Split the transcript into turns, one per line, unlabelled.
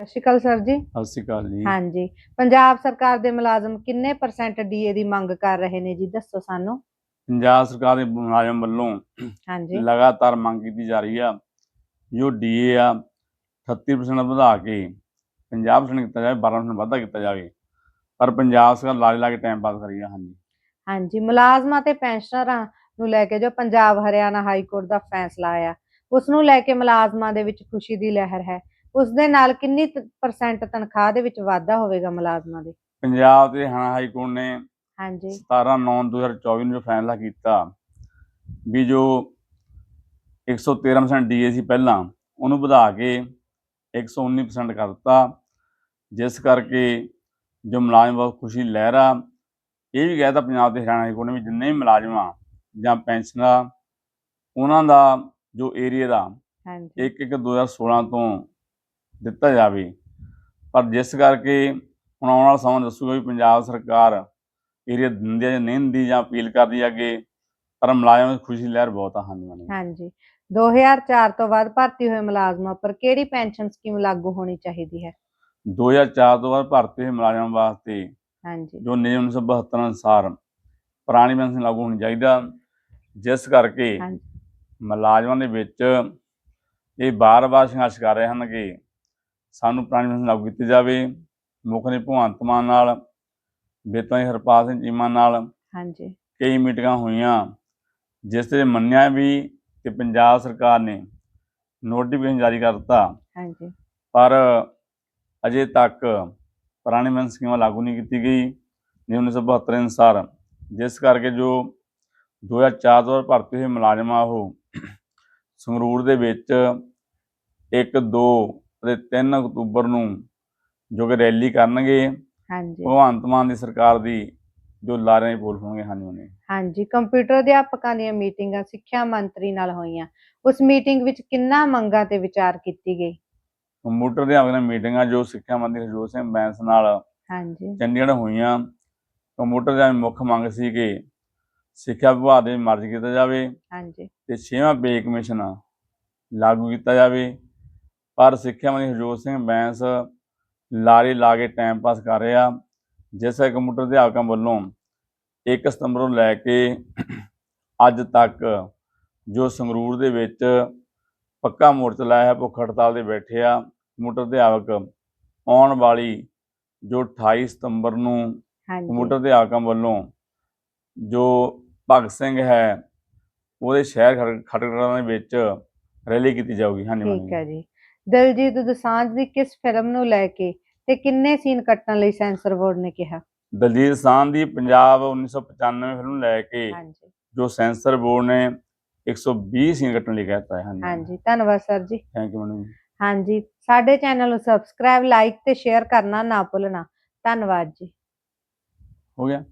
ਸਤਿ ਸ਼੍ਰੀ ਅਕਾਲ ਸਰ ਜੀ।
ਸਤਿ ਸ਼੍ਰੀ ਅਕਾਲ ਜੀ।
ਹਾਂਜੀ। ਪੰਜਾਬ ਸਰਕਾਰ ਦੇ ਮੁਲਾਜ਼ਮ ਕਿੰਨੇ ਪਰਸੈਂਟ ਡੀਏ ਦੀ ਮੰਗ ਕਰ ਰਹੇ ਨੇ ਜੀ? ਦੱਸੋ ਸਾਨੂੰ।
ਪੰਜਾਬ ਸਰਕਾਰ ਦੇ ਮੁਲਾਜ਼ਮ ਵੱਲੋਂ
ਹਾਂਜੀ।
ਲਗਾਤਾਰ ਮੰਗ ਕੀਤੀ ਜਾ ਰਹੀ ਆ। ਜੋ ਡੀਏ ਆ 38% ਵਧਾ ਕੇ 50% ਕੀਤਾ ਜਾਵੇ 12% ਵਾਧਾ ਕੀਤਾ ਜਾਵੇ। ਪਰ ਪੰਜਾਬ ਸਰਕਾਰ ਲਾਜ ਲਾ ਕੇ ਟਾਈਮ ਪਾਸ ਕਰੀ ਆ ਹਾਂਜੀ।
ਹਾਂਜੀ। ਮੁਲਾਜ਼ਮਾਂ ਤੇ ਪੈਨਸ਼ਨਰਾਂ ਨੂੰ ਲੈ ਕੇ ਜੋ ਪੰਜਾਬ ਹਰਿਆਣਾ ਹਾਈ ਕੋਰਟ ਦਾ ਫੈਸਲਾ ਆਇਆ ਉਸ ਨੂੰ ਲੈ ਕੇ ਮੁਲਾਜ਼ਮਾਂ ਦੇ ਵਿੱਚ ਖੁਸ਼ੀ ਦੀ ਲਹਿਰ ਹੈ। ਉਸ ਦੇ ਨਾਲ ਕਿੰਨੀ ਪਰਸੈਂਟ ਤਨਖਾਹ ਦੇ ਵਿੱਚ ਵਾਧਾ ਹੋਵੇਗਾ ਮੁਲਾਜ਼ਮਾਂ ਦੇ?
ਪੰਜਾਬ ਤੇ ਹਰਿਆਣਾ ਹਾਈ ਕੋਰਟ ਨੇ
ਹਾਂਜੀ।
17 9 2024 ਨੂੰ ਜੋ ਫੈਸਲਾ ਕੀਤਾ ਵੀ ਜੋ 113% ਡੀਏ ਸੀ ਪਹਿਲਾਂ ਉਹਨੂੰ ਵਧਾ ਕੇ 119% ਕਰਤਾ ਜਿਸ ਕਰਕੇ ਜੋ ਮੁਲਾਜ਼ਮ ਬਹੁਤ ਖੁਸ਼ੀ ਲਹਿਰਾ ਇਹ ਵੀ ਕਹਿਤਾ ਪੰਜਾਬ ਤੇ ਹਰਿਆਣਾ ਹਾਈ ਕੋਰਟ ਨੇ ਵੀ ਜਿੰਨੇ ਵੀ ਮੁਲਾਜ਼ਮ ਜਾਂ ਪੈਨਸ਼ਨਰ ਉਹਨਾਂ ਦਾ ਜੋ ਏਰੀਆ ਦਾ
ਹਾਂਜੀ।
1 1 2016 ਤੋਂ ਦਿੱਤਾ ਜਾਵੇ। ਪਰ ਜਿਸ ਕਰਕੇ ਹੁਣ ਆਉਣ ਵਾਲਾ ਸਮਾਂ ਦੱਸੂਗਾ ਵੀ ਪੰਜਾਬ ਸਰਕਾਰ ਏਰੀਆ ਦਿੰਦੀ ਜਾਂ ਨਹੀਂ ਦਿੰਦੀ ਜਾਂ ਅਪੀਲ ਕਰਦੀ ਅੱਗੇ ਪਰ ਮੁਲਾਜ਼ਮਾਂ ਦੀ ਖੁਸ਼ੀ ਲਹਿਰ ਬਹੁਤ ਆ ਹਾਂਜੀ ਮਾਨੀ
ਹਾਂਜੀ। 2004 ਤੋਂ ਬਾਅਦ ਭਰਤੀ ਹੋਏ ਮੁਲਾਜ਼ਮਾਂ ਪਰ ਕਿਹੜੀ ਪੈਨਸ਼ਨ ਸਕੀਮ ਲਾਗੂ ਹੋਣੀ ਚਾਹੀਦੀ ਹੈ?
2004 ਤੋਂ ਬਾਅਦ ਭਰਤੀ ਹੋਏ ਮੁਲਾਜ਼ਮਾਂ ਵਾਸਤੇ
ਹਾਂਜੀ।
ਜੋ ਨਿਯਮ 1972 ਅਨੁਸਾਰ ਪੁਰਾਣੀ ਪੈਨਸ਼ਨ ਲਾਗੂ ਹੋਣੀ ਚਾਹੀਦਾ ਜਿਸ ਕਰਕੇ
ਹਾਂਜੀ।
ਮੁਲਾਜ਼ਮਾਂ ਦੇ ਵਿੱਚ ਇਹ ਬਾਰ-ਬਾਰ ਸੰਘਰਸ਼ ਕਰ ਰਹੇ ਹਨ ਕਿ ਸਾਨੂੰ ਪੁਰਾਣੀ ਪੈਨਸ਼ਨ ਲਾਗੂ ਕੀਤੀ ਜਾਵੇ। ਮੁੱਖ ਨੇ ਭਗਵੰਤ ਮਾਨ ਨਾਲ ਬੇਤਾਂ ਹਰਪਾਲ ਸਿੰਘ ਚੀਮਾ ਨਾਲ
ਹਾਂਜੀ।
ਕਈ ਮੀਟਿੰਗਾਂ ਹੋਈਆਂ ਜਿਸ ਤੇ ਮੰਨਿਆ ਵੀ ਕਿ ਪੰਜਾਬ ਸਰਕਾਰ ਨੇ ਨੋਟੀਫਿਕੇਸ਼ਨ ਜਾਰੀ ਕਰ ਦਿੱਤਾ।
ਹਾਂਜੀ।
ਪਰ ਅਜੇ ਤੱਕ ਪੁਰਾਣੀ ਪੈਨਸ਼ਨ ਸਕੀਮਾਂ ਲਾਗੂ ਨਹੀਂ ਕੀਤੀ ਗਈ ਨਿਯਮ 1972 ਅਨੁਸਾਰ। ਜਿਸ ਕਰਕੇ ਜੋ 2004 ਤੋਂ ਭਰਤੀ ਹੋਏ ਮੁਲਾਜ਼ਮ ਆ ਉਹ ਸੰਗਰੂਰ ਦੇ ਵਿੱਚ 1 2 ਅਤੇ 3 ਅਕਤੂਬਰ ਨੂੰ ਜੋ ਕਿ ਰੈਲੀ ਕਰਨਗੇ
ਹਾਂਜੀ।
ਭਗਵੰਤ ਮਾਨ ਦੀ ਸਰਕਾਰ ਦੀ ਜੋ ਲਾਰਿਆਂ ਦੀ ਪੋਲ ਹੋਣਗੇ ਹਾਂਜੀ ਉਹਨੇ
ਹਾਂਜੀ ਕੰਪਿਊਟਰ ਅਧਿਆਪਕਾਂ ਦੀਆਂ ਮੀਟਿੰਗਾਂ ਸਿੱਖਿਆ ਮੰਤਰੀ ਨਾਲ ਹੋਈਆਂ। ਉਸ ਮੀਟਿੰਗ ਵਿੱਚ ਕਿੰਨਾ ਮੰਗਾਂ ਤੇ ਵਿਚਾਰ ਕੀਤੀ ਗਈ?
ਕੰਪਿਊਟਰ ਦੇ ਆਗਨ ਮੀਟਿੰਗਾਂ ਜੋ ਸਿੱਖਿਆ ਮੰਤਰੀ ਹਰਜੋਤ ਸਿੰਘ ਬੈਂਸ ਨਾਲ
ਹਾਂਜੀ।
ਚੰਡੀਗੜ੍ਹ ਹੋਈਆਂ। ਕੰਪਿਊਟਰ ਦੀ ਮੁੱਖ ਮੰਗ ਸੀ ਕਿ ਸਿੱਖਿਆ ਵਿਭਾਗ ਦੇ ਮਰਜ ਕੀਤਾ ਜਾਵੇ
ਹਾਂਜੀ।
ਤੇ ਛੇਵਾਂ ਪੇ ਕਮਿਸ਼ਨ ਲਾਗੂ ਕੀਤਾ ਜਾਵੇ। ਪਰ ਸਿੱਖਿਆ ਮੰਤਰੀ ਹਰਜੋਤ ਸਿੰਘ ਬੈਂਸ ਲਾਰੇ ਲਾ ਕੇ ਟਾਈਮ ਪਾਸ ਕਰ ਰਿਹਾ। ਜਿਸ ਕੰਪਿਊਟਰ ਅਧਿਆਪਕਾਂ ਵੱਲੋਂ 1 ਸਤੰਬਰ ਤੋਂ ਲੈ ਕੇ ਅੱਜ ਤੱਕ ਜੋ ਸੰਗਰੂਰ ਦੇ ਵਿੱਚ ਪੱਕਾ ਮੋਰਚਾ ਲਾਇਆ ਹੈ ਭੁੱਖ ਹੜਤਾਲ ਦੇ ਬੈਠੇ ਆ ਕੰਪਿਊਟਰ ਅਧਿਆਪਕ ਆਉਣ ਵਾਲੀ ਜੋ 28 ਸਤੰਬਰ ਨੂੰ ਕੰਪਿਊਟਰ ਅਧਿਆਪਕਾਂ ਵੱਲੋਂ ਜੋ ਭਗਤ ਸਿੰਘ ਹੈ ਉਹਦੇ ਸ਼ਹਿਰ ਖਟਕੜਾਂ ਦੇ ਵਿੱਚ ਰੈਲੀ ਕੀਤੀ ਜਾਊਗੀ। ਹਾਂਜੀ
ਠੀਕ ਹੈ ਜੀ। ਦਲਜੀਤ ਦੋਸਾਂਝ ਦੀ ਕਿਸ ਫਿਲਮ ਨੂੰ ਲੈ ਕੇ ਤੇ ਕਿੰਨੇ ਸੀਨ ਕੱਟਣ ਲਈ ਸੈਂਸਰ ਬੋਰਡ ਨੇ ਕਿਹਾ?
ਦਲਜੀਤ ਸਾਂਝ ਦੀ ਪੰਜਾਬ 1995 ਫਿਲਮ ਨੂੰ ਲੈ ਕੇ
ਹਾਂਜੀ।
ਜੋ ਸੈਂਸਰ ਬੋਰਡ ਨੇ 120 ਸੀਨ ਕੱਟਣ ਲਈ ਕਹਿਤਾ ਹੈ।
ਹਾਂਜੀ। ਧੰਨਵਾਦ ਸਰ ਜੀ।
ਥੈਂਕ ਯੂ ਮੈਡਮ
ਹਾਂਜੀ ਸਾਡੇ ਚੈਨਲ ਨੂੰ ਸਬਸਕ੍ਰਾਈਬ ਲਾਈਕ ਤੇ ਸ਼ੇਅਰ ਕਰਨਾ ਨਾ ਭੁੱਲਣਾ। ਧੰਨਵਾਦ ਜੀ।
ਹੋ ਗਿਆ?